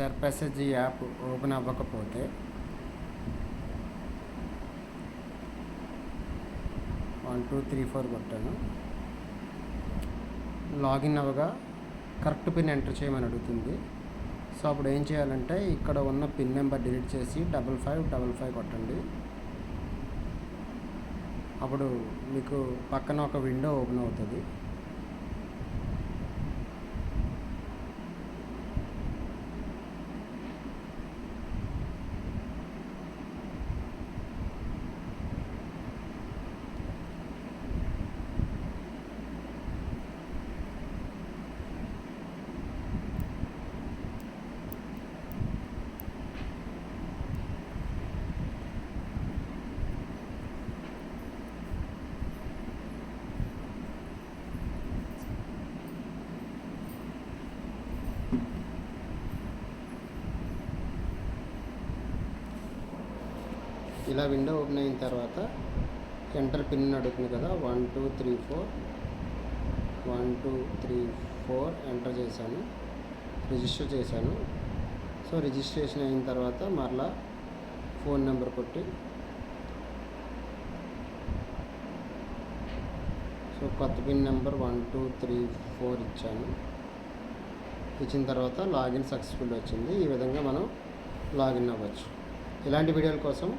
సర్పసెజ్ app open అవ్వకపోతే one two three four కొట్టాను. Login అవ్వగా కరెక్ట్ పిన్ ఎంటర్ చేయమని అడుగుతుంది. సో అప్పుడు ఏం చేయాలంటే ఇక్కడ ఉన్న పిన్ నెంబర్ డిలీట్ చేసి డబల్ ఫైవ్ డబల్ ఫైవ్ కొట్టండి. అప్పుడు మీకు పక్కన ఒక విండో ఓపెన్ అవుతుంది. ఇలా విండో ఓపెన్ అయిన తర్వాత ఎంటర్ పిన్ అడుగుతుంది కదా. One two three four one two three four enter చేశాను. రిజిస్టర్ చేశాను. సో రిజిస్ట్రేషన్ అయిన తర్వాత మరలా ఫోన్ నెంబర్ కొట్టి సో కొత్త pin number one two three four ఇచ్చాను. ఇచ్చిన తర్వాత లాగిన్ సక్సెస్ఫుల్ వచ్చింది. ఈ విధంగా మనం లాగిన్ అవ్వచ్చు. ఇలాంటి వీడియోల కోసం